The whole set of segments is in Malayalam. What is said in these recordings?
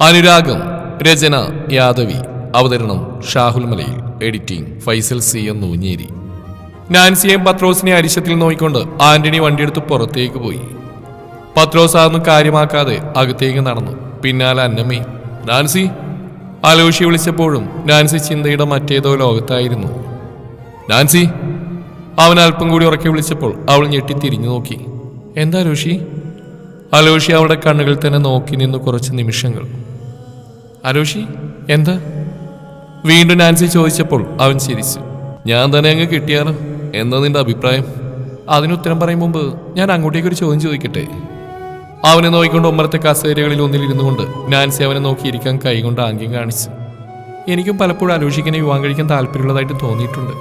അനുരാഗം രചന യാദവി അവതരണം Shahul Malayil editing Faisal C M Noonjeri. നാൻസിയെയും പത്രോസിനെ അരിശത്തിൽ നോയിക്കൊണ്ട് ആന്റണി വണ്ടിയെടുത്ത് പുറത്തേക്ക് പോയി. പത്രോസ് അതൊന്നും കാര്യമാക്കാതെ അകത്തേക്ക് നടന്നു. പിന്നാലെ അന്നമ്മേ നാൻസി? അലോഷി വിളിച്ചപ്പോഴും നാൻസി ചിന്തയുടെ മറ്റേതോ ലോകത്തായിരുന്നു. നാൻസി? അവൻ അല്പം കൂടി ഉറക്കി വിളിച്ചപ്പോൾ അവൾ ഞെട്ടി തിരിഞ്ഞു നോക്കി. എന്താ അലോഷി? അലോഷി അവളുടെ കണ്ണുകൾ തന്നെ നോക്കി നിന്ന് കുറച്ച് നിമിഷങ്ങൾ. അലോഷി എന്താ? വീണ്ടും നാൻസി ചോദിച്ചപ്പോൾ അവൻ ചിരിച്ചു. ഞാൻ തന്നെ അങ്ങ് കിട്ടിയാണ്. എന്താ നിന്റെ അഭിപ്രായം? അതിനുത്തരം പറയും മുമ്പ് ഞാൻ അങ്ങോട്ടേക്ക് ഒരു ചോദ്യം ചോദിക്കട്ടെ? അവനെ നോക്കിക്കൊണ്ട് ഒമ്പരത്തെ കസേരകളിൽ ഒന്നിലിരുന്നു കൊണ്ട് നാൻസി അവനെ നോക്കിയിരിക്കാൻ കൈകൊണ്ട് ആംഗ്യം കാണിച്ചു. എനിക്കും പലപ്പോഴും അലോഷിക്കനെ വിവാഹം കഴിക്കാൻ താല്പര്യമുള്ളതായിട്ട് തോന്നിയിട്ടുണ്ട്.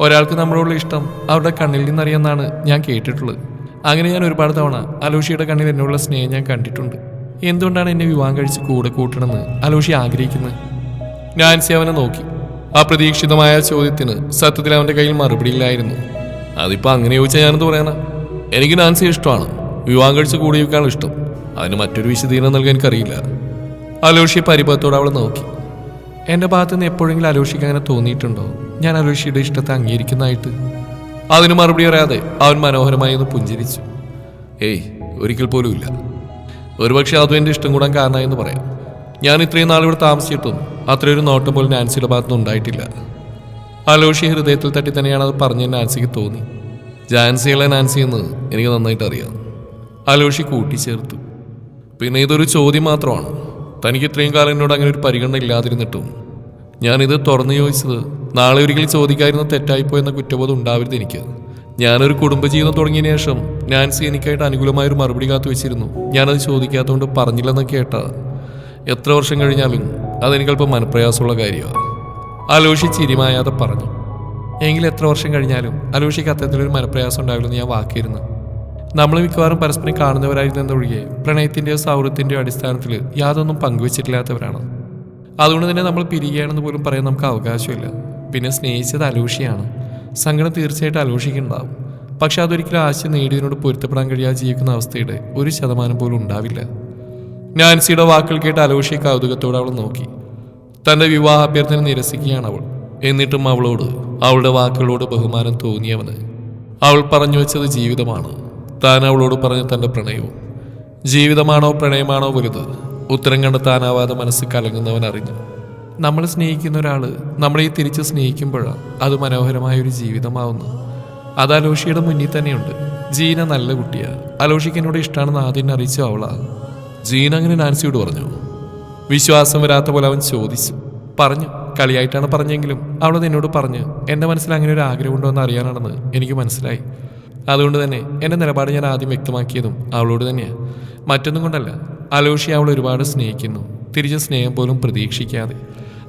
ഒരാൾക്ക് നമ്മളോടുള്ള ഇഷ്ടം അവരുടെ കണ്ണിൽ നിന്നറിയാമെന്നാണ് ഞാൻ കേട്ടിട്ടുള്ളത്. അങ്ങനെ ഞാൻ ഒരുപാട് തവണ അലോഷിയുടെ കണ്ണിൽ എന്നോടുള്ള സ്നേഹം ഞാൻ കണ്ടിട്ടുണ്ട്. എന്തുകൊണ്ടാണ് എന്നെ വിവാഹം കഴിച്ച് കൂടെ കൂട്ടണമെന്ന് അലോഷി ആഗ്രഹിക്കുന്നത്? നാൻസി അവനെ നോക്കി. ആ അപ്രതീക്ഷിതമായ ചോദ്യത്തിന് സത്യത്തിൽ അവന്റെ കയ്യിൽ മറുപടി ഇല്ലായിരുന്നു. അതിപ്പോൾ അങ്ങനെ ചോദിച്ചാൽ ഞാനെന്ത് പറയാനാ? എനിക്ക് നാൻസി ഇഷ്ടമാണ്. വിവാഹം കഴിച്ച് കൂടി വയ്ക്കാൻ ഇഷ്ടം. അതിന് മറ്റൊരു വിശദീകരണം നൽകാൻ എനിക്കറിയില്ല. അലോഷി പരിഭവത്തോടെ അവൾ നോക്കി. എന്റെ ഭാഗത്ത് നിന്ന് എപ്പോഴെങ്കിലും അലോഷിക്ക് അങ്ങനെ തോന്നിയിട്ടുണ്ടോ? ഞാൻ അലോഷിയുടെ ഇഷ്ടത്തെ അംഗീകരിക്കുന്നതായിട്ട്. അതിന് മറുപടി പറയാതെ അവൻ മനോഹരമായി ഒന്ന് പുഞ്ചിരിച്ചു. ഏയ് ഒരിക്കൽ പോലും ഇല്ല. ഒരുപക്ഷെ അതും എന്റെ ഇഷ്ടം കൂടാൻ കാരണമായെന്ന് പറയാം. ഞാൻ ഇത്രയും നാൾ ഇവിടെ താമസിച്ചിട്ടും അത്രയൊരു നോട്ടം പോലും നാൻസിയുടെ ഭാഗത്തുനിന്ന് ഉണ്ടായിട്ടില്ല. അലോഷി ഹൃദയത്തിൽ തട്ടി തന്നെയാണ് അത് പറഞ്ഞ് നാൻസിക്ക് തോന്നി. ജാൻസിയല്ല നാൻസി എന്ന് എനിക്ക് നന്നായിട്ട് അറിയാം. അലോഷി കൂട്ടിച്ചേർത്തു. പിന്നെ ഇതൊരു ചോദ്യം മാത്രമാണ്. തനിക്ക് ഇത്രയും കാലം എന്നോട് അങ്ങനെ ഒരു പരിഗണന ഇല്ലാതിരുന്നിട്ടും ഞാനിത് തുറന്നു ചോദിച്ചത് നാളെ ഒരിക്കൽ ചോദിക്കാതിരുന്ന തെറ്റായിപ്പോയെന്ന കുറ്റബോധം ഉണ്ടാവരുത് എനിക്ക്. ഞാനൊരു കുടുംബജീവിതം തുടങ്ങിയ ശേഷം നാൻസി എനിക്കായിട്ട് അനുകൂലമായൊരു മറുപടി കാത്തു വെച്ചിരുന്നു. ഞാനത് ചോദിക്കാത്തതുകൊണ്ട് പറഞ്ഞില്ലെന്ന് കേട്ടാ എത്ര വർഷം കഴിഞ്ഞാലും അതെനിക്കല്പം മനപ്രയാസമുള്ള കാര്യമാണ്. അലോഷി ചിരിമായാതെ പറഞ്ഞു എങ്കിൽ എത്ര വർഷം കഴിഞ്ഞാലും അലോഷിക്ക് അത്തരത്തിലൊരു മനപ്രയാസം ഉണ്ടാവില്ലെന്ന് ഞാൻ വാക്കിയിരുന്നു നമ്മൾ മിക്കവാറും പരസ്പരം കാണുന്നവരായിരുന്നതൊഴികെ പ്രണയത്തിന്റെയോ സൗഹൃദത്തിന്റെയോ അടിസ്ഥാനത്തിൽ യാതൊന്നും പങ്കുവച്ചിട്ടില്ലാത്തവരാണ്. അതുകൊണ്ട് തന്നെ നമ്മൾ പിരിയുകയാണെന്ന് പോലും പറയാൻ നമുക്ക് അവകാശമില്ല. പിന്നെ സ്നേഹിച്ചത് അലോഷിയാണ്. സങ്കടം തീർച്ചയായിട്ടും അലോഷിക്കുണ്ടാവും പക്ഷെ അതൊരിക്കലും ആശ നേടിയതിനോട് പൊരുത്തപ്പെടാൻ കഴിയാതെ ജീവിക്കുന്ന അവസ്ഥയുടെ ഒരു ശതമാനം പോലും ഉണ്ടാവില്ല. നാൻസിയുടെ വാക്കുകൾ കേട്ട് അലോഷി കൗതുകത്തോടെ അവൾ നോക്കി. തന്റെ വിവാഹ അഭ്യർത്ഥന നിരസിക്കുകയാണ് അവൾ. എന്നിട്ടും അവളോട് അവളുടെ വാക്കുകളോട് ബഹുമാനം തോന്നിയവന് അവൾ പറഞ്ഞു വെച്ചത് ജീവിതമാണ്. താൻ അവളോട് പറഞ്ഞ തന്റെ പ്രണയവും ജീവിതമാണോ പ്രണയമാണോ വലുത് ഉത്തരം കണ്ടെത്താനാവാതെ മനസ്സ് കലങ്ങുന്നവൻ അറിഞ്ഞു. നമ്മൾ സ്നേഹിക്കുന്ന ഒരാൾ നമ്മളെ തിരിച്ച് സ്നേഹിക്കുമ്പോഴാണ് അത് മനോഹരമായ ഒരു ജീവിതമാവുന്നു അത് അലോഷിയുടെ മുന്നിൽ തന്നെയുണ്ട്. ജീന നല്ല കുട്ടിയാ. അലോഷിക്ക് എന്നോട് ഇഷ്ടമാണെന്ന് ആദ്യം അറിയിച്ചു അവളാ. ജീന അങ്ങനെ നാൻസിയോട് പറഞ്ഞു. വിശ്വാസം വരാത്ത പോലെ അവൻ ചോദിച്ചു. പറഞ്ഞു കളിയായിട്ടാണ് പറഞ്ഞെങ്കിലും അവളത് എന്നോട് പറഞ്ഞ്. എന്റെ മനസ്സിൽ അങ്ങനെ ഒരു ആഗ്രഹം ഉണ്ടോ എന്ന് അറിയാനാണെന്ന് എനിക്ക് മനസ്സിലായി. അതുകൊണ്ട് തന്നെ എന്റെ നിലപാട് ഞാൻ ആദ്യം വ്യക്തമാക്കിയതും അവളോട് തന്നെയാണ് മറ്റൊന്നും കൊണ്ടല്ല. അലോഷി അവൾ ഒരുപാട് സ്നേഹിക്കുന്നു. തിരിച്ച് സ്നേഹം പോലും പ്രതീക്ഷിക്കാതെ.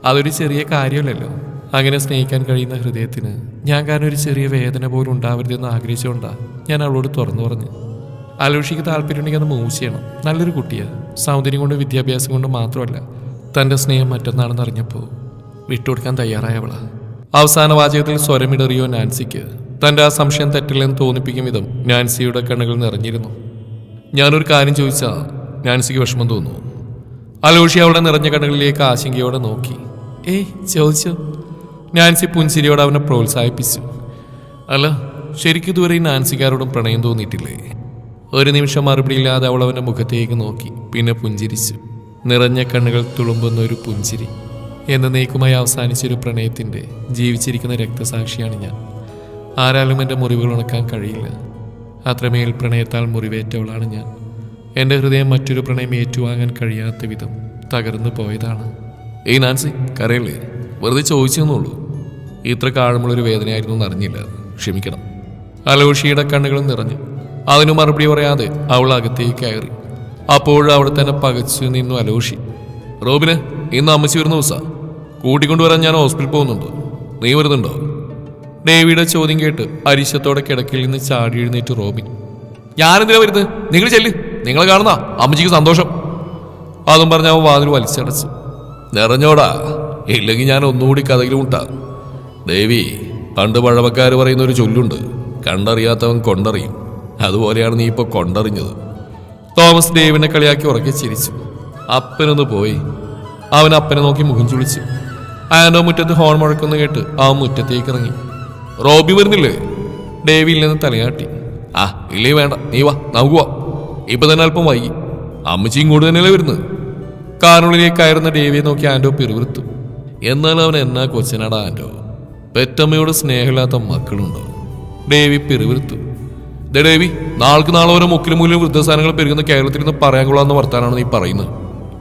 അതൊരു ചെറിയ കാര്യമല്ലല്ലോ. അങ്ങനെ സ്നേഹിക്കാൻ കഴിയുന്ന ഹൃദയത്തിന് ഞാൻ കാരണം ഒരു ചെറിയ വേദന പോലും ഉണ്ടാവരുതെന്ന് ആഗ്രഹിച്ചുകൊണ്ടാണ് ഞാൻ അവളോട് തുറന്നു പറഞ്ഞു. അലോഷിക്ക് താല്പര്യമുണ്ടെങ്കിൽ അത് മൂവ് ചെയ്യണം. നല്ലൊരു കുട്ടിയാണ് സൗന്ദര്യം കൊണ്ട് വിദ്യാഭ്യാസം കൊണ്ട് മാത്രമല്ല തന്റെ സ്നേഹം മറ്റൊന്നാണെന്ന് അറിഞ്ഞപ്പോൾ വിട്ടുകൊടുക്കാൻ തയ്യാറായവളാണ് അവസാന വാചകത്തിൽ സ്വരമിടറിയോ നാൻസിക്ക്. തന്റെ ആ സംശയം തെറ്റില്ലെന്ന് തോന്നിപ്പിക്കും വിധം നാൻസിയുടെ കണ്ണുകൾ നിറഞ്ഞിരുന്നു. ഞാനൊരു കാര്യം ചോദിച്ചാൽ നാൻസിക്ക് വിഷമം തോന്നുന്നു. അലോഷി അവളെ നിറഞ്ഞ കണ്ണുകളിലേക്ക് ആശങ്കയോടെ നോക്കി. ഏയ് ചോദിച്ചു? നാൻസി പുൻസിരിയോട് അവനെ പ്രോത്സാഹിപ്പിച്ചു. അല്ല ശരിക്കും ഇതുവരെ നാൻസിക്കാരോടും പ്രണയം തോന്നിയിട്ടില്ലേ? ഒരു നിമിഷം മറുപടിയില്ലാതെ അവൾ അവന്റെ മുഖത്തേക്ക് നോക്കി പിന്നെ പുഞ്ചിരിച്ചു. നിറഞ്ഞ കണ്ണുകൾ തുളുമ്പുന്ന ഒരു പുഞ്ചിരി. എന്നേക്കുമായി അവസാനിച്ചൊരു പ്രണയത്തിന്റെ ജീവിച്ചിരിക്കുന്ന രക്തസാക്ഷിയാണ് ഞാൻ. ആരാലും എന്റെ മുറിവുകൾ ഉണക്കാൻ കഴിയില്ല. അത്രമേൽ പ്രണയത്താൽ മുറിവേറ്റവളാണ് ഞാൻ. എന്റെ ഹൃദയം മറ്റൊരു പ്രണയം ഏറ്റുവാങ്ങാൻ കഴിയാത്ത വിധം തകർന്നു പോയതാണ്. ഏയ് നാൻസി കരയല്ലേ? വെറുതെ ചോദിച്ചെന്നുള്ളൂ. ഇത്ര കാഴമുള്ളൊരു വേദനയായിരുന്നു എന്നറിഞ്ഞില്ല ക്ഷമിക്കണം. അലോഷിയുടെ കണ്ണുകൾ നിറഞ്ഞു. അതിനു മറുപടി പറയാതെ അവൾ അകത്തേക്ക് കയറി. അപ്പോഴും അവിടെ തന്നെ പകച്ചു നിന്നു അലോഷി. റോബിന് ഇന്ന് അമ്മച്ചി വരുന്ന ദിവസാ. കൂട്ടിക്കൊണ്ടുവരാൻ ഞാൻ ഹോസ്പിറ്റലിൽ പോകുന്നുണ്ട്. നീ വരുന്നുണ്ടോ? ഡേവിയുടെ ചോദ്യം കേട്ട് അരിശത്തോടെ കിടക്കിൽ നിന്ന് ചാടി എഴുന്നേറ്റ് റോബിൻ. ഞാനെന്തിനാ വരുന്നത്? നിങ്ങൾ ചെല്ല്. നിങ്ങളെ കാണുന്ന. അമ്മച്ചിക്ക് സന്തോഷം. അതും പറഞ്ഞ അവൻ വാതിൽ വലിച്ചടച്ചു. നിറഞ്ഞോടാ. ഇല്ലെങ്കിൽ ഞാൻ ഒന്നുകൂടി കഥയിൽ ഉണ്ടാ ദേവി പണ്ട് പഴമക്കാർ പറയുന്ന ഒരു ചൊല്ലുണ്ട്. കണ്ടറിയാത്തവൻ കൊണ്ടറിയും. അതുപോലെയാണ് നീ ഇപ്പൊ കൊണ്ടറിഞ്ഞത്. തോമസ് ദേവിനെ കളിയാക്കി ഉറക്കെ ചിരിച്ചു. അപ്പനൊന്ന് പോയി. അവൻ അപ്പനെ നോക്കി മുഖം ചുളിച്ചു. ആനോ മുറ്റത്ത് ഹോൺ മുഴക്കുന്നു കേട്ട് ആ മുറ്റത്തേക്ക് ഇറങ്ങി. റോബി വരുന്നില്ലേ? ദേവി നിന്ന് തലയാട്ടി. ആ ഇല്ലേ വേണ്ട. നീ വാ നമുക്ക് വാ. ഇപ്പൊ തന്നെ അല്പം വൈകി. അമ്മച്ചി ഇങ്ങോട്ട് തന്നെയല്ലേ വരുന്നത്? കാറിനുള്ളിലേക്ക് കയറുന്ന ഡേവിയെ നോക്കി ആൻഡോ പിറുവിറുത്തു എന്നാൽ അവൻ എന്നാ കൊച്ചനാടാ പെറ്റമ്മയോട് സ്നേഹമില്ലാത്ത മക്കളുണ്ടോ? ദേവി പിറുവിരുത്തു ദേ ഡേവി നാൾക്ക് നാളെ ഓരോ മുക്കിലും മുക്കിലും വൃദ്ധസാധനങ്ങൾ പെരുകുന്ന കേരളത്തിൽ നിന്ന് പറയാൻ കൊള്ളാന്ന് വർത്താനാണ് നീ പറയുന്നത്.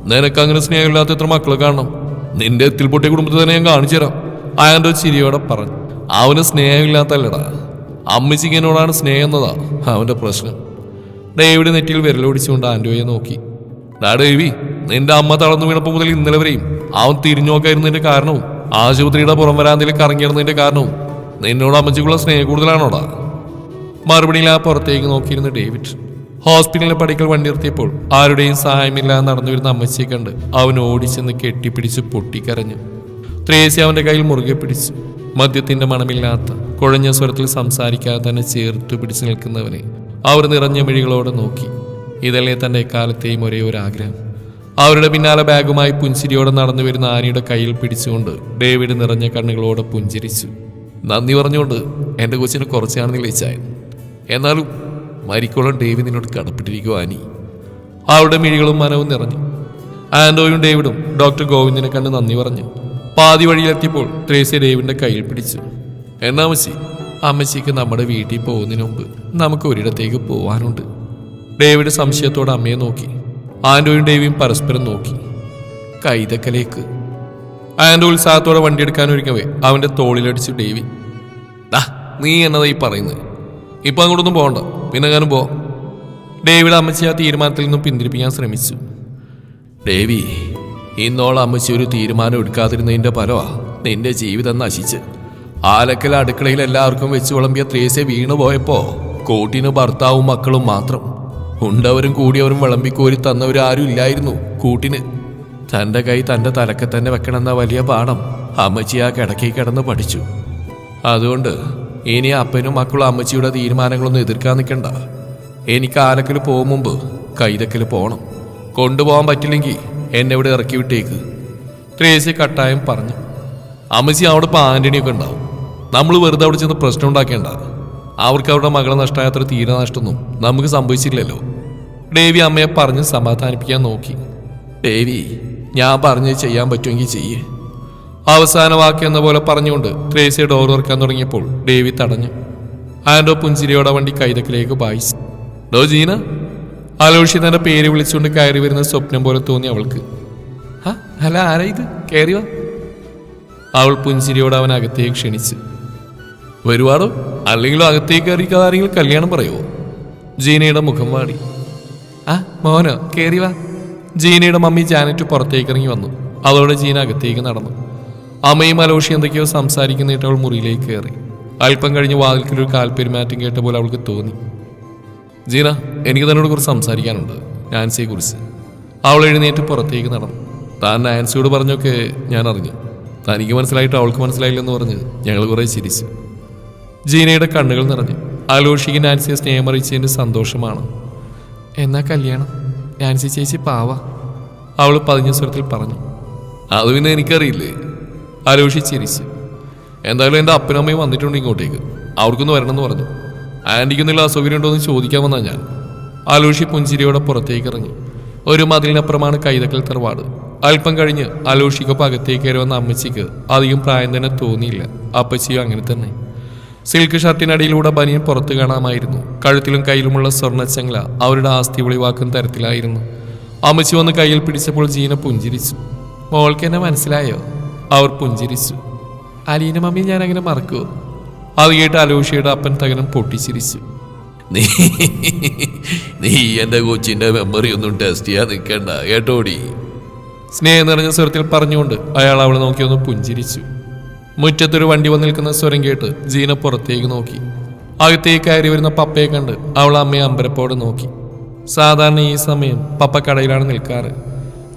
നിനക്ക് അങ്ങനെ സ്നേഹമില്ലാത്ത എത്ര മക്കൾ കാണണം? നിന്റെ എത്തിൽ പൊട്ടിയ കുടുംബത്തിൽ തന്നെ ഞാൻ കാണിച്ചു തരാം. ആൻഡോ ചിരിയോടെ പറഞ്ഞു. അവന് സ്നേഹമില്ലാത്തല്ലടാ. അമ്മച്ചിങ്ങനോടാണ് സ്നേഹം എന്നതാ അവന്റെ പ്രശ്നം. ഡേവിയുടെ നെറ്റിയിൽ വിരലോടിച്ചുകൊണ്ട് ആൻഡോയെ നോക്കി. ഡാ ഡേവി നിന്റെ അമ്മ തളർന്നു വീണപ്പോൾ മുതൽ ഇന്നലെ വരെയും അവൻ തിരിഞ്ഞു നോക്കായിരുന്നതിന്റെ കാരണവും ആശുപത്രിയുടെ പുറം വരാന്തയിൽ കറങ്ങിയിരുന്നതിന്റെ കാരണവും നിന്നോട് അമ്മച്ചിക്കുള്ള സ്നേഹം കൂടുതലാണോടാ? മറുപടിയിൽ ആ പുറത്തേക്ക് നോക്കിയിരുന്ന ഡേവിഡ് ഹോസ്പിറ്റലിലെ പടിക്കൽ വണ്ടി നിർത്തിയപ്പോൾ ആരുടെയും സഹായമില്ലാതെ നടന്നു വരുന്ന അമ്മച്ചിയെ കണ്ട് അവൻ ഓടിച്ചെന്ന് കെട്ടിപ്പിടിച്ച് പൊട്ടിക്കരഞ്ഞു. ത്രേസി അവന്റെ കയ്യിൽ മുറുകെ പിടിച്ചു. മദ്യത്തിന്റെ മണമില്ലാത്ത കുഴഞ്ഞ സ്വരത്തിൽ സംസാരിക്കാതെ തന്നെ ചേർത്ത് പിടിച്ചു നിൽക്കുന്നവനെ അവർ നിറഞ്ഞ മിഴികളോടെ നോക്കി. ഇതല്ലേ തന്റെ കാലത്തെയും ഒരേ ഒരു ആഗ്രഹം. അവരുടെ പിന്നാലെ ബാഗുമായി പുഞ്ചിരിയോടെ നടന്നു വരുന്ന ആനയുടെ കയ്യിൽ പിടിച്ചുകൊണ്ട് ഡേവിഡ് നിറഞ്ഞ കണ്ണുകളോടെ പുഞ്ചിരിച്ചു. നന്ദി പറഞ്ഞുകൊണ്ട് എന്റെ കൊച്ചിനെ കുറച്ചാണ് ഇച്ചായൻ എന്നാലും മരിക്കോളം ഡേവിഡ് നിന്നോട് കടപ്പെട്ടിരിക്കും ആനി? അവരുടെ മിഴികളും മനവും നിറഞ്ഞു. ആൻഡോയും ഡേവിഡും ഡോക്ടർ ഗോവിന്ദിനെ കണ്ട് നന്ദി പറഞ്ഞു. പാതി വഴിയിലെത്തിയപ്പോൾ ത്രേസ്യ ഡേവിന്റെ കയ്യിൽ പിടിച്ചു. എന്നാ അമ്മച്ചി അമ്മച്ചിക്ക് നമ്മുടെ വീട്ടിൽ പോകുന്നതിന് മുമ്പ് നമുക്ക് ഒരിടത്തേക്ക് പോവാനുണ്ട്. ഡേവിഡ് സംശയത്തോടെ അമ്മയെ നോക്കി. ആൻഡോയും ഡേവിയും പരസ്പരം നോക്കി. കൈതക്കലേക്ക്. ആൻഡോ ഉത്സാഹത്തോടെ വണ്ടിയെടുക്കാൻ ഒരുങ്ങവേ. അവന്റെ തോളിലടിച്ചു ഡേവി ദാ നീ എന്നതാ ഈ പറയുന്നത് ഇപ്പൊ അങ്ങോട്ടൊന്നും പോകണ്ട. പിന്നെ ഞാനും പോ. ഡേവിഡ് അമ്മച്ചി ആ തീരുമാനത്തിൽ നിന്നും പിന്തിരിപ്പിക്കാൻ ശ്രമിച്ചു. ഡേവി ഇന്നോളം അമ്മച്ചി ഒരു തീരുമാനം എടുക്കാതിരുന്നതിന്റെ ഫലമാ നിന്റെ ജീവിതം നശിച്ച് ആലക്കൽ അടുക്കളയിൽ എല്ലാവർക്കും വെച്ച് വിളമ്പിയ ത്രേസ്യ വീണു പോയപ്പോ കൂട്ടിന് ഭർത്താവും മക്കളും മാത്രം. ഉണ്ടവരും കൂടിയവരും വിളമ്പിക്കോരി തന്നവരും ആരും ഇല്ലായിരുന്നു കൂട്ടിന്. തന്റെ കൈ തന്റെ തലക്കെ തന്നെ വെക്കണമെന്ന വലിയ പാഠം അമ്മച്ചി ആ കിടക്കി കിടന്ന് പഠിച്ചു. അതുകൊണ്ട് ഇനി അപ്പനും മക്കളും അമ്മച്ചിയുടെ തീരുമാനങ്ങളൊന്നും എതിർക്കാൻ നിൽക്കണ്ട. എനിക്ക് ആലക്കൽ പോകും മുമ്പ് കൈതക്കൽ പോകണം കൊണ്ടുപോകാൻ പറ്റില്ലെങ്കിൽ എന്നെ ഇവിടെ ഇറക്കി വിട്ടേക്ക്. ത്രേസ്യ കട്ടായം പറഞ്ഞു. അമ്മച്ചി അവിടെ ഇപ്പോൾ ആന്റണിയൊക്കെ ഉണ്ടാവും. നമ്മൾ വെറുതെ അവിടെ ചെന്ന് പ്രശ്നം ഉണ്ടാക്കേണ്ട. അവർക്ക് അവരുടെ മകളെ നഷ്ടമായത്ര തീരെ നഷ്ടമൊന്നും നമുക്ക് സംഭവിച്ചില്ലല്ലോ ഡേവി അമ്മയെ പറഞ്ഞ് സമാധാനിപ്പിക്കാൻ നോക്കി. ഡേവി ഞാൻ പറഞ്ഞ് ചെയ്യാൻ പറ്റുമെങ്കിൽ ചെയ്യേ. അവസാന വാക്ക് എന്ന പോലെ പറഞ്ഞുകൊണ്ട് ത്രേസിയെ ഡോർ തുറക്കാൻ തുടങ്ങിയപ്പോൾ ഡേവി തടഞ്ഞു. ആൻഡോ പുഞ്ചിരിയോടെ വണ്ടി കൈതക്കിലേക്ക് ബായിച്ചു ഡോ ജീന അലോഷി തന്റെ പേര് വിളിച്ചുകൊണ്ട് കയറി വരുന്ന സ്വപ്നം പോലെ തോന്നി അവൾക്ക്. ഹലോ ആരാ ഇത്? കയറി അവൾ പുഞ്ചിരിയോടെ അവൻ അകത്തേക്ക് ക്ഷണിച്ചു. വരുവാടോ അല്ലെങ്കിലും അകത്തേക്ക് കയറിക്കാതെ ആരെങ്കിലും കല്യാണം പറയുമോ ജീനയുടെ മുഖം വാടി. ആ മോനോ കേറി വാ. ജീനയുടെ മമ്മി ജാനറ്റ് പുറത്തേക്ക് ഇറങ്ങി വന്നു. അതോടെ ജീന അകത്തേക്ക് നടന്നു. അമ്മയും അലോഷി എന്തൊക്കെയോ സംസാരിക്കുന്നിട്ട് അവൾ മുറിയിലേക്ക് കയറി. അല്പം കഴിഞ്ഞ് വാതിൽക്കലൊരു കാൽപ്പെരുമാറ്റം കേട്ട പോലെ അവൾക്ക് തോന്നി. ജീന എനിക്ക് തന്നോട് കുറച്ച് സംസാരിക്കാനുണ്ട്. നാൻസിയെ കുറിച്ച്. അവൾ എഴുന്നേറ്റ് പുറത്തേക്ക് നടന്നു. താൻ നാൻസിയോട് പറഞ്ഞൊക്കെ ഞാൻ അറിഞ്ഞു. തനിക്ക് മനസ്സിലായിട്ട് അവൾക്ക് മനസ്സിലായില്ലെന്ന് പറഞ്ഞ് ഞങ്ങൾ കുറേ ചിരിച്ചു. ജീനയുടെ കണ്ണുകൾ നിറഞ്ഞു. ആലോഷിക്ക് നാൻസിയെ സ്നേഹം അറിയിച്ചതിന്റെ സന്തോഷമാണ്. എന്നാ കല്യാണം? നാൻസി ചേച്ചി പാവ അവൾ പതിഞ്ഞ സ്വരത്തിൽ പറഞ്ഞു. അത് പിന്നെ എനിക്കറിയില്ലേ? ആലോഷി ചിരിച്ചു. എന്തായാലും എന്റെ അപ്പനും അമ്മയും വന്നിട്ടുണ്ട് ഇങ്ങോട്ടേക്ക്. അവർക്കൊന്ന് വരണമെന്ന് പറഞ്ഞു. ആന്റിക്കൊന്നുള്ള അസൗകര്യം ഉണ്ടോ എന്ന് ചോദിക്കാൻ വന്നാ ഞാൻ. ആലോഷി പുഞ്ചിരിയോടെ പുറത്തേക്ക് ഇറങ്ങി. ഒരു മതിലിനപ്പുറമാണ് കൈതക്കൽ തറവാട്. അല്പം കഴിഞ്ഞ് ആലോഷിക്കൊപ്പം അകത്തേക്ക് കയറി വന്ന അമ്മച്ചിക്ക് അധികം പ്രായം തന്നെ തോന്നിയില്ല. അപ്പച്ചിയും അങ്ങനെ തന്നെ. സിൽക്ക് ഷർട്ടിനടിയിലൂടെ ബനിയൻ പുറത്തു കാണാമായിരുന്നു. കഴുത്തിലും കയ്യിലുമുള്ള സ്വർണച്ചങ്ങല അവരുടെ ആസ്തി വെളിവാക്കുന്ന തരത്തിലായിരുന്നു. അമ്മച്ചി വന്ന് കയ്യിൽ പിടിച്ചപ്പോൾ ജീന പുഞ്ചിരിച്ചു. മോൾക്ക് എന്നെ മനസ്സിലായോ? അവർ പുഞ്ചിരിച്ചു. അലീന മമ്മി ഞാൻ അങ്ങനെ മറക്കൂ അത് കേട്ട് അലോഷിയുടെ അപ്പൻ തകനം പൊട്ടിച്ചിരിച്ചു. നീ നീ എന്റെ കൊച്ചിന്റെ മെമ്മറി ഒന്നും ടെസ്റ്റ് ചെയ്യാൻ നിൽക്കണ്ട കേട്ടോടി? സ്നേഹം നിറഞ്ഞ സ്വരത്തിൽ പറഞ്ഞുകൊണ്ട് അയാൾ അവളെ നോക്കി ഒന്ന് പുഞ്ചിരിച്ചു. മുറ്റത്തൊരു വണ്ടി വന്ന് നിൽക്കുന്ന സ്വരം കേട്ട് ജീന പുറത്തേക്ക് നോക്കി. അകത്തേക്ക് കയറി വരുന്ന പപ്പയെ കണ്ട് അവൾ അമ്മയെ അമ്പരപ്പോടെ നോക്കി. സാധാരണ ഈ സമയം പപ്പ കടയിലാണ് നിൽക്കാറ്.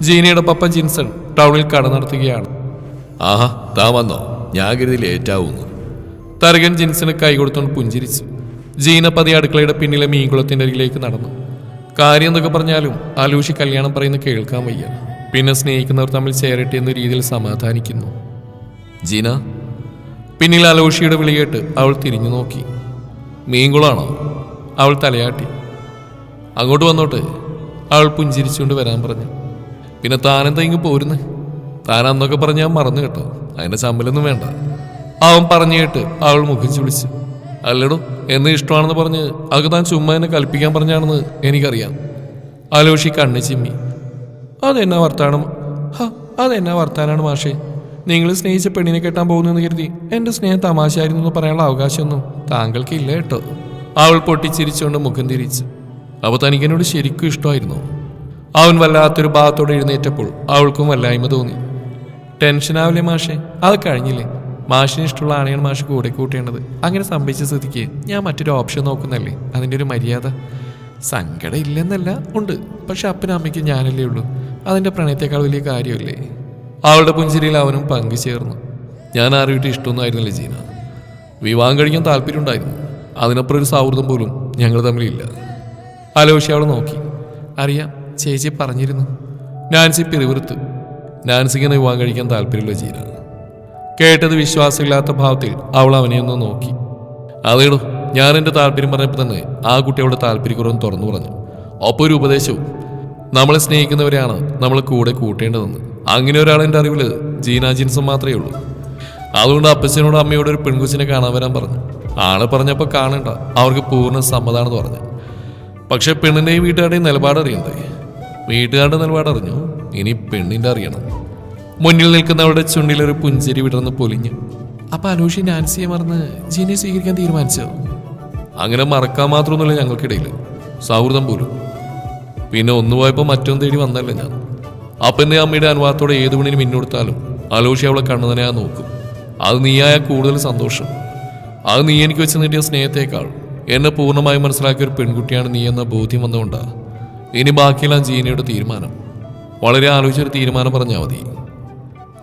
ജീനയുടെ പപ്പ ജിൻസൺ ടൗണിൽ കട നടത്തുകയാണ്. ആഹാ താ വന്നോ. ഞാൻ കരുതി ലേറ്റാവുന്നു. തരകൻ ജിൻസിന് കൈ കൊടുത്തുകൊണ്ട് പുഞ്ചിരിച്ചു. ജീന പതി അടുക്കളയുടെ പിന്നിലെ മീൻകുളത്തിന്റെ അരികിലേക്ക് നടന്നു. കാര്യം എന്തൊക്കെ പറഞ്ഞാലും അലൂഷി കല്യാണം പറയുന്ന കേൾക്കാൻ വയ്യ. പിന്നെ സ്നേഹിക്കുന്നവർ തമ്മിൽ ചേരട്ടെ എന്ന രീതിയിൽ സമാധാനിക്കുന്നു. ജീന പിന്നിൽ അലോഷിയുടെ വിളി കേട്ട് അവൾ തിരിഞ്ഞു നോക്കി. മീൻകുളാണോ? അവൾ തലയാട്ടി. അങ്ങോട്ട് വന്നോട്ട് അവൾ പുഞ്ചിരിച്ചുകൊണ്ട് വരാൻ പറഞ്ഞു. പിന്നെ താനെന്താ ഇങ്ങ് പോരുന്നേ? താൻ അന്നൊക്കെ പറഞ്ഞാൽ മറന്നു കേട്ടോ. അതിന്റെ ചമ്മലൊന്നും വേണ്ട. അവൻ പറഞ്ഞു കേട്ട് അവൾ മുഖം ചുളിച്ചു. അല്ലടോ എന്നെ ഇഷ്ടമാണെന്ന് പറഞ്ഞ് അത് താൻ ചുമ്മാ എന്നെ കൽപ്പിക്കാൻ പറഞ്ഞാണെന്ന് എനിക്കറിയാം. ആലോഷി കണ്ണ് ചിമ്മി. അതെന്നാ വർത്താനം? അതെന്നാ വർത്താനാണ് മാഷേ? നിങ്ങൾ സ്നേഹിച്ച പെണ്ണിനെ കെട്ടാൻ പോകുന്നെന്ന് കരുതി എന്റെ സ്നേഹം തമാശയായിരുന്നു എന്ന് പറയാനുള്ള അവകാശമൊന്നും താങ്കൾക്ക് ഇല്ല കേട്ടോ. അവൾ പൊട്ടിച്ചിരിച്ചുകൊണ്ട് മുഖം തിരിച്ചു. അപ്പൊ തനിക്ക് എന്നോട് ശരിക്കും ഇഷ്ടമായിരുന്നു. അവൻ വല്ലാത്തൊരു ഭാഗത്തോടെ എഴുന്നേറ്റപ്പോൾ അവൾക്കും വല്ലായ്മ തോന്നി. ടെൻഷനാവില്ലേ മാഷെ? അത് കഴിഞ്ഞില്ലേ? മാഷിന് ഇഷ്ടമുള്ള ആണെയാണ് മാഷ് കൂടെ കൂട്ടേണ്ടത്. അങ്ങനെ സംഭവിച്ച സ്ഥിതിക്ക് ഞാൻ മറ്റൊരു ഓപ്ഷൻ നോക്കുന്നല്ലേ? അതിന്റെ ഒരു മര്യാദ. സങ്കടം ഇല്ലെന്നല്ല ഉണ്ട്. പക്ഷെ അപ്പനും അമ്മയ്ക്ക് ഞാനല്ലേ ഉള്ളൂ. അതിന്റെ പ്രണയത്തെക്കാൾ വലിയ കാര്യമല്ലേ? അവളുടെ പുഞ്ചിരിയിൽ അവനും പങ്കുചേർന്നു ഞാൻ ആരുമായിട്ട് ഇഷ്ടമൊന്നായിരുന്നില്ല ജീന. വിവാഹം കഴിക്കാൻ താല്പര്യമുണ്ടായിരുന്നു. അതിനപ്പുറം ഒരു സൗഹൃദം പോലും ഞങ്ങൾ തമ്മിലില്ല. അലോഷി അവളെ നോക്കി. അറിയാം ചേച്ചി പറഞ്ഞിരുന്നു. നാൻസി പിറിവിറുത്ത് നാൻസിങ്ങനെ വിവാഹം കഴിക്കാൻ താല്പര്യമുള്ള ജീന. കേട്ടത് വിശ്വാസമില്ലാത്ത ഭാവത്തിൽ അവൾ അവനെ ഒന്ന് നോക്കി. അതേടോ ഞാൻ എന്റെ താല്പര്യം പറഞ്ഞപ്പോൾ തന്നെ ആ കുട്ടി അവളുടെ താല്പര്യക്കുറവും തുറന്നു പറഞ്ഞു. ഒപ്പം ഒരു ഉപദേശവും. നമ്മളെ സ്നേഹിക്കുന്നവരെയാണ് നമ്മൾ കൂടെ കൂട്ടേണ്ടതെന്ന്. അങ്ങനെ ഒരാൾ എന്റെ അറിവിൽ ജീന ജീൻസൺ മാത്രമേ ഉള്ളൂ. അതുകൊണ്ട് അപ്പച്ചനോട് അമ്മയോട് ഒരു പെൺകുച്ചിനെ കാണാൻ വരാൻ പറഞ്ഞു. ആളെ പറഞ്ഞപ്പോൾ കാണണ്ട. അവർക്ക് പൂർണ സമ്മതാണെന്ന് പറഞ്ഞു. പക്ഷെ പെണ്ണിന്റെയും വീട്ടുകാരുടെയും നിലപാട് അറിയണ്ടേ? വീട്ടുകാരുടെ നിലപാട് അറിഞ്ഞു? ഇനി പെണ്ണിന്റെ അറിയണം. മുന്നിൽ നിൽക്കുന്നവരുടെ ചുണ്ടിലൊരു പുഞ്ചിരി വിടർന്ന് പൊലിഞ്ഞു. അപ്പൊ അനൂഷി നാൻസിയെ മറന്ന് ജീനെ സ്വീകരിക്കാൻ തീരുമാനിച്ചോ? അങ്ങനെ മറക്കാൻ മാത്രമൊന്നുമില്ല ഞങ്ങൾക്കിടയിൽ. സൗഹൃദം പോലും. പിന്നെ ഒന്ന് പോയപ്പോൾ മറ്റൊന്ന് തേടി വന്നല്ലേ ഞാൻ? അപ്പന്റെ അമ്മയുടെ അനുവാദത്തോടെ ഏത് പണിനും മിന്നൊടുത്താലും അലോഷി അവളെ കണ്ണു തന്നെ നോക്കും. അത് നീയായ കൂടുതൽ സന്തോഷം. അത് നീ എനിക്ക് വെച്ച് നീട്ടിയ സ്നേഹത്തേക്കാൾ എന്നെ പൂർണമായി മനസ്സിലാക്കിയ ഒരു പെൺകുട്ടിയാണ് നീ എന്ന ബോധ്യം വന്നുകൊണ്ടാണ് ഇനി ബാക്കിയെല്ലാം ജീനയുടെ തീരുമാനം. വളരെ ആലോചിച്ചൊരു തീരുമാനം പറഞ്ഞാൽ മതി.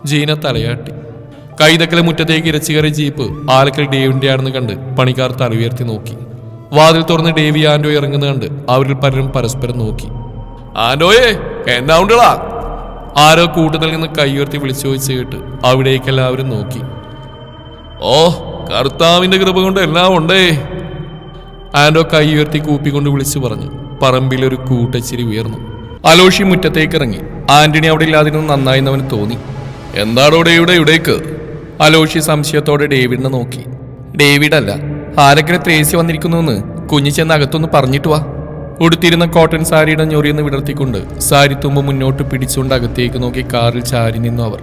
ജീന തലയാട്ടി. കൈതക്കലെ മുറ്റത്തേക്ക് ഇരച്ചു കയറിയ ജീപ്പ് ആലക്കൽ ഡേവിന്റെ ആണെന്ന് കണ്ട് പണിക്കാർ തല ഉയർത്തി നോക്കി. വാതിൽ തുറന്ന് ഡേവി ആൻഡോ ഇറങ്ങുന്ന കണ്ട് അവരിൽ പലരും പരസ്പരം നോക്കി. ആൻഡോയെ എന്നാ ഉണ്ടടാ ആരോ കൂട്ടത്തിൽ നിന്ന് കൈ ഉയർത്തി വിളിച്ചു ചോദിച്ചു കേട്ട് അവിടേക്ക് എല്ലാവരും നോക്കി. ഓ കർത്താവിന്റെ കൃപ കൊണ്ട് എല്ലാം ഉണ്ടേ. ആൻഡോ കൈ ഉയർത്തി കൂപ്പിക്കൊണ്ട് വിളിച്ചു പറഞ്ഞു. പറമ്പിൽ ഒരു കൂട്ടച്ചിരി ഉയർന്നു. അലോഷി മുറ്റത്തേക്ക് ഇറങ്ങി. ആന്റണി അവിടെ ഇല്ലാതിരുന്ന് നന്നായി അവന് തോന്നി. എന്താടോ ഡേവിടെ ഇവിടേക്ക്? അലോഷി സംശയത്തോടെ ഡേവിഡിനെ നോക്കി. ഡേവിഡ് അല്ല ആരെങ്കിലും ത്രേസി വന്നിരിക്കുന്നുവെന്ന് കുഞ്ഞു ചെന്ന് അകത്തൊന്ന് പറഞ്ഞിട്ട് വാ. ഉടുത്തിരുന്ന കോട്ടൺ സാരിയുടെ ഞൊറിയെന്ന് വിടർത്തിക്കൊണ്ട് സാരി തുമ്പ് മുന്നോട്ട് പിടിച്ചുകൊണ്ട് അകത്തേക്ക് നോക്കി കാറിൽ ചാരി നിന്നു അവർ.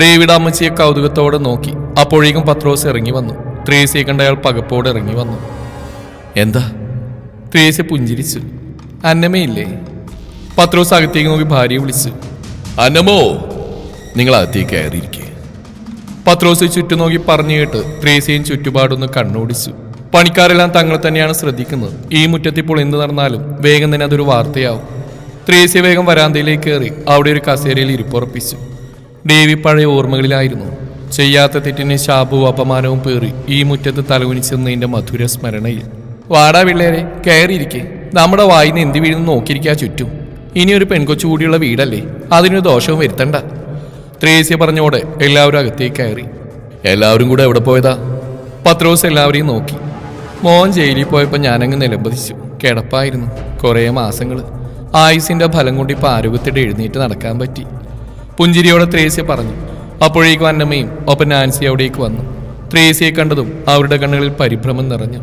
ഡേവിഡ് അമ്മച്ചിയെ കൗതുകത്തോടെ നോക്കി. അപ്പോഴേക്കും പത്രോസ് ഇറങ്ങി വന്നു. ത്രേസിയെ കണ്ട അയാൾ പകപ്പോടെ ഇറങ്ങി വന്നു. എന്താ? ത്രേസ്യ പുഞ്ചിരിച്ചു. അന്നമ്മയില്ലേ പത്രോസ് അകത്തേക്ക് നോക്കി ഭാര്യയെ വിളിച്ചു. അന്നമോ നിങ്ങൾ അകത്തേക്ക് കയറിയിരിക്കെ. പത്രോസ് ചുറ്റും നോക്കി പറഞ്ഞു കേട്ട് ത്രേസ്യയും ചുറ്റുപാടൊന്ന് കണ്ണോടിച്ചു. പണിക്കാരെല്ലാം തങ്ങളെ തന്നെയാണ് ശ്രദ്ധിക്കുന്നത്. ഈ മുറ്റത്തിപ്പോൾ എന്ത് നടന്നാലും വേഗം തന്നെ അതൊരു വാർത്തയാവും. ത്രേസ്യ വേഗം വരാന്തയിലേക്ക് കയറി അവിടെ ഒരു കസേരയിൽ ഇരിപ്പുറപ്പിച്ചു. ദേവി പഴയ ഓർമ്മകളിലായിരുന്നു. ചെയ്യാത്ത തെറ്റിന് ശാപവും അപമാനവും പേറി ഈ മുറ്റത്ത് തലകുനിച്ചെന്നതിന്റെ മധുര സ്മരണയിൽ. വാടാ പിള്ളേരെ കയറിയിരിക്കെ. നമ്മുടെ വായിന്ന് എന്ത് വീഴുന്നു നോക്കിയിരിക്കാ ചുറ്റും. ഇനി ഒരു പെൺകൊച്ചു കൂടിയുള്ള വീടല്ലേ? അതിനൊരു ദോഷവും വരുത്തണ്ട. ത്രേസ്യ പറഞ്ഞോടെ എല്ലാവരും അകത്തേക്ക് കയറി. എല്ലാവരും കൂടെ എവിടെ പോയതാ? പത്രോസ് എല്ലാവരെയും നോക്കി. മോൻ ജയിലിൽ പോയപ്പോൾ ഞാനങ്ങ് നിലംപതിച്ചു. കിടപ്പായിരുന്നു. കുറേ മാസങ്ങൾ ആയുസിന്റെ ഫലം കൊണ്ട് ഇപ്പോൾ ആരോഗ്യത്തോടെ എഴുന്നേറ്റ് നടക്കാൻ പറ്റി. പുഞ്ചിരിയോടെ ത്രേസ്യ പറഞ്ഞു. അപ്പോഴേക്കും അന്നമ്മയും ഒപ്പം നാൻസി അവിടേക്ക് വന്നു. ത്രേസ്യയെ കണ്ടതും അവരുടെ കണ്ണുകളിൽ പരിഭ്രമം നിറഞ്ഞു.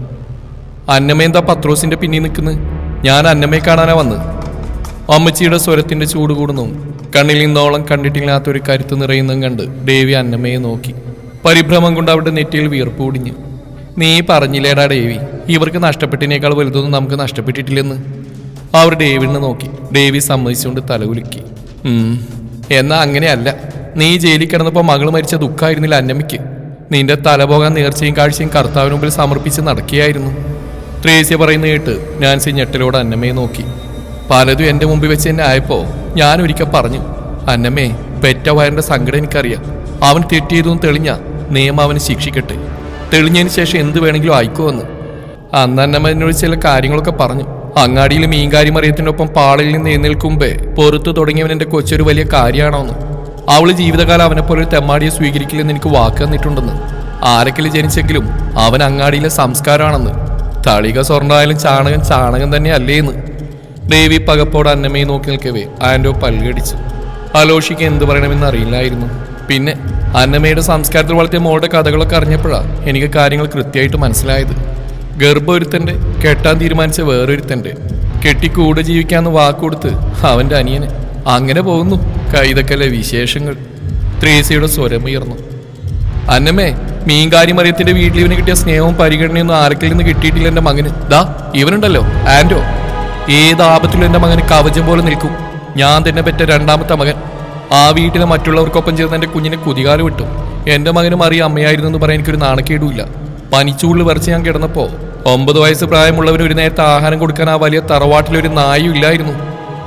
അന്നമ്മ എന്താ പത്രോസിന്റെ പിന്നിൽ നിൽക്കുന്നത് ഞാൻ അന്നമ്മയെ കാണാനാ വന്നത്. അമ്മച്ചിയുടെ സ്വരത്തിന്റെ ചൂട് കൂടുന്നു കണ്ണിൽ നിന്നോളം കണ്ടിട്ടില്ലാത്തൊരു കരുത്ത് നിറയുന്നതും കണ്ട് ദേവി അന്നമ്മയെ നോക്കി. പരിഭ്രമം കൊണ്ട് അവരുടെ നെറ്റിയിൽ വിയർപ്പ് കുടിഞ്ഞു നീ പറഞ്ഞില്ലേടാ ഡേവി. ഇവർക്ക് നഷ്ടപ്പെട്ടതിനേക്കാൾ വലുതൊന്നും നമുക്ക് നഷ്ടപ്പെട്ടിട്ടില്ലെന്ന്. അവർ ഡേവിഡിനെ നോക്കി. ഡേവി സമ്മതിച്ചുകൊണ്ട് തലകുലുക്കി. എന്നാ അങ്ങനെയല്ല. നീ ജയിലിൽ കിടന്നപ്പോൾ മകൾ മരിച്ച ദുഃഖമായിരുന്നില്ല അന്നമ്മയ്ക്ക്. നിന്റെ തല പോകാൻ നേർച്ചയും കാഴ്ചയും കർത്താവിന് മുമ്പിൽ സമർപ്പിച്ച് നടക്കുകയായിരുന്നു. ത്രേസ്യ പറയുന്ന കേട്ട് നാൻസി ഞെട്ടലോട് അന്നമ്മയെ നോക്കി. പലതും എന്റെ മുമ്പിൽ വെച്ച് തന്നെ ആയപ്പോൾ ഞാൻ ഒരിക്കൽ പറഞ്ഞു അന്നമ്മേ പെറ്റ വയറിന്റെ സങ്കടം എനിക്കറിയാം. അവൻ തെറ്റിയതും തെളിഞ്ഞ നിയമം അവന് ശിക്ഷിക്കട്ടെ. തെളിഞ്ഞതിന് ശേഷം എന്ത് വേണമെങ്കിലും ആയിക്കോന്ന്. അന്ന് അന്നമ്മ എന്നോട് ചില കാര്യങ്ങളൊക്കെ പറഞ്ഞു. അങ്ങാടിയിൽ മീൻകാരി മറിയത്തിനൊപ്പം പാളയിൽ നിന്ന് എഴുന്നേൽക്കുമ്പേ പുറത്തു തുടങ്ങിയവൻ എന്റെ കൊച്ചൊരു വലിയ കാര്യമാണോന്ന്. അവൾ ജീവിതകാലം അവനെപ്പോലെ പോലെ ഒരു തെമ്മാടിയെ സ്വീകരിക്കില്ലെന്ന് എനിക്ക് വാക്ക് തന്നിട്ടുണ്ടെന്ന്. ആരൊക്കെ ജനിച്ചെങ്കിലും അവൻ അങ്ങാടിയിലെ സംസ്കാരമാണെന്ന്. തളിക സ്വർണമായാലും ചാണകം ചാണകം തന്നെ അല്ലേന്ന് ദേവി പകപ്പോട് അന്നമ്മയെ നോക്കി നിൽക്കവേ ആൻഡോ പല്ലുകടിച്ചു അലോഷിക്ക് എന്ത് പറയണമെന്ന് അറിയില്ലായിരുന്നു. പിന്നെ അന്നമ്മയുടെ സംസ്കാരത്തിൽ വളർത്തിയ മോളുടെ കഥകളൊക്കെ അറിഞ്ഞപ്പോഴാണ് എനിക്ക് കാര്യങ്ങൾ കൃത്യമായിട്ട് മനസ്സിലായത്. ഗർഭൊരുത്തന്റെ കെട്ടാൻ തീരുമാനിച്ച വേറൊരുത്തന്റെ കെട്ടി കൂടെ ജീവിക്കാമെന്ന് വാക്കുകൊടുത്ത് അവന്റെ അനിയന്. അങ്ങനെ പോകുന്നു കൈതക്കലെ വിശേഷങ്ങൾ. ത്രേസിയുടെ സ്വരമുയർന്നു അന്നമ്മേ മീൻകാരി മറിയത്തിന്റെ വീട്ടിൽ ഇവന് കിട്ടിയ സ്നേഹവും പരിഗണനയൊന്നും ആർക്കിൽ നിന്ന് കിട്ടിയിട്ടില്ല എന്റെ മകന്. ദാ ഇവനുണ്ടല്ലോ ആൻഡോ ഏത് ആപത്തിലും എന്റെ മകന് കവചം പോലെ നിൽക്കും. ഞാൻ തന്നെ പറ്റ രണ്ടാമത്തെ മകൻ. ആ വീട്ടിലെ മറ്റുള്ളവർക്കൊപ്പം ചേർന്ന് എന്റെ കുഞ്ഞിനെ കുതികാൽ വിട്ടു. എന്റെ മകനും അറിയ അമ്മയായിരുന്നു എന്ന് പറയാൻ എനിക്കൊരു നാണക്കേടുമില്ല. പനിച്ചൂളിൽ വരച്ച് ഞാൻ കിടന്നപ്പോൾ ഒമ്പത് വയസ്സ് പ്രായമുള്ളവന് ഒരു നേരത്തെ ആഹാരം കൊടുക്കാൻ ആ വലിയ തറവാട്ടിലൊരു നായും ഇല്ലായിരുന്നു.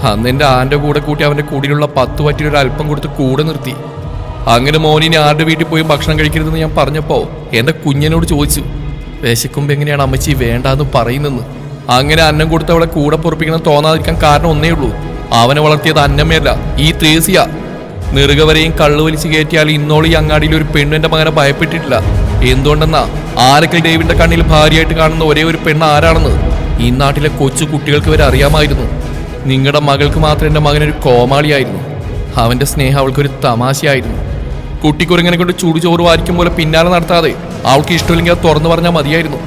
അന്ന് എന്റെ ആന്റെ കൂടെ കൂട്ടി അവന്റെ കൂടിയിലുള്ള പത്ത് പറ്റിയൊരു അല്പം കൊടുത്ത് കൂടെ നിർത്തി. അങ്ങനെ മോനിനെ ആരുടെ വീട്ടിൽ പോയി ഭക്ഷണം കഴിക്കരുതെന്ന് ഞാൻ പറഞ്ഞപ്പോൾ എന്റെ കുഞ്ഞിനോട് ചോദിച്ചു വിശക്കുമ്പോൾ എങ്ങനെയാണ് അമ്മച്ചി വേണ്ടാന്ന് പറയുന്നെന്ന്? അങ്ങനെ അന്നം കൊടുത്ത് അവളെ കൂടെ പൊറപ്പിക്കണം തോന്നാതിരിക്കാൻ കാരണം ഒന്നേ ഉള്ളൂ. അവനെ വളർത്തിയത് അന്നമ്മയല്ല ഈ ത്രേസിയ നെറുകവരെയും കള്ളു വലിച്ചു കയറ്റിയാൽ ഇന്നോളി അങ്ങാടിയിൽ ഒരു പെണ്ണിന്റെ മകനെ ഭയപ്പെട്ടിട്ടില്ല. എന്തുകൊണ്ടെന്നാ? ആരക്കൽ ഡേവിന്റെ കണ്ണിൽ ഭാര്യയായിട്ട് കാണുന്ന ഒരേ ഒരു പെണ്ണ് ആരാണെന്ന്? ഈ നാട്ടിലെ കൊച്ചു കുട്ടികൾക്ക് വരെ അറിയാമായിരുന്നു. നിങ്ങളുടെ മകൾക്ക് മാത്രം എന്റെ മകനൊരു കോമാളിയായിരുന്നു. അവന്റെ സ്നേഹം അവൾക്കൊരു തമാശയായിരുന്നു. കുട്ടിക്കുരങ്ങനെ കൊണ്ട് ചൂടുചോറ് വാരിക്കും പോലെ പിന്നാലെ നടത്താതെ അവൾക്ക് ഇഷ്ടമില്ലെങ്കിൽ അത് തുറന്നു പറഞ്ഞാൽ മതിയായിരുന്നു.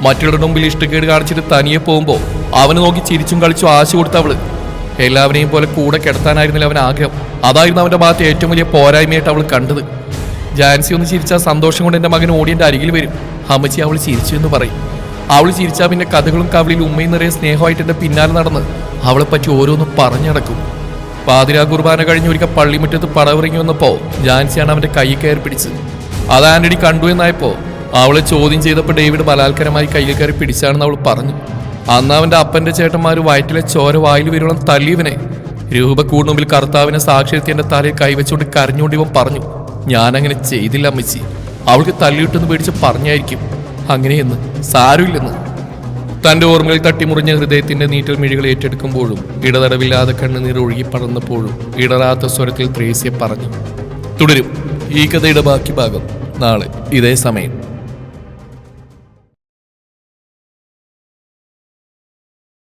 മറ്റുള്ളവരുടെ മുമ്പിൽ ഇഷ്ടക്കേട് കാണിച്ചിട്ട് തനിയെ പോകുമ്പോൾ അവന് നോക്കി ചിരിച്ചും കളിച്ചും ആശ കൊടുത്ത അവൾ എല്ലാവരെയും പോലെ കൂടെ കിടത്താനായിരുന്നില്ല അവൻ ആഗ്രഹം. അതായിരുന്നു അവന്റെ ഭാഗത്ത് ഏറ്റവും വലിയ പോരായ്മയായിട്ട് അവൾ കണ്ടത്. ജാൻസി ഒന്ന് ചിരിച്ചാൽ സന്തോഷം കൊണ്ട് എന്റെ മകൻ ഓടിയന്റെ അരികിൽ വരും. അമ്മച്ചി അവൾ ചിരിച്ചു എന്ന് പറയും. അവൾ ചിരിച്ചാൽ പിന്നെ കഥകളും കവിളിൽ ഉമ്മയും നിറയെ സ്നേഹമായിട്ട് എന്റെ പിന്നാലെ നടന്ന് അവളെ പറ്റി ഓരോന്ന് പറഞ്ഞടക്കും. പാതിരാ കുർബാന കഴിഞ്ഞ് ഒരിക്കൽ പള്ളിമുറ്റത്ത് പടവിറങ്ങി വന്നപ്പോൾ ജാൻസിയാണ് അവന്റെ കൈ കയറി പിടിച്ച് അത് ആന്റണി കണ്ടു എന്നായപ്പോൾ അവളെ ചോദ്യം ചെയ്തപ്പോൾ ഡേവിഡ് ബലാത്കരമായി കയ്യിൽ കയറി പിടിച്ചാണെന്ന് അവൾ പറഞ്ഞു. അന്ന് അവന്റെ അപ്പന്റെ ചേട്ടന്മാർ വയറ്റിലെ ചോര വായിൽ വരുവോളം തല്ലിയവനെ രൂപ കൂടുമ്പിൽ കർത്താവിനെ സാക്ഷിയെത്തി എന്റെ തലയിൽ കൈവച്ചുകൊണ്ട് കരഞ്ഞുകൊണ്ട് ഇവൻ പറഞ്ഞു ഞാനങ്ങനെ ചെയ്തില്ല അമ്മച്ചി. അവൾക്ക് തല്ലിയിട്ടെന്ന് പേടിച്ച് പറഞ്ഞായിരിക്കും. അങ്ങനെയെന്ന് സാരമില്ലെന്ന്. തന്റെ ഓർമ്മയിൽ തട്ടിമുറിഞ്ഞ ഹൃദയത്തിന്റെ നീറ്റൽ മിഴികൾ ഏറ്റെടുക്കുമ്പോഴും ഇടതടവില്ലാതെ കണ്ണുനീർ ഒഴുകി പടർന്നപ്പോഴും ഇടറാത്ത സ്വരത്തിൽ ത്രേസ്യ പറഞ്ഞു തുടരും. ഈ കഥയുടെ ബാക്കി ഭാഗം നാളെ ഇതേ സമയം.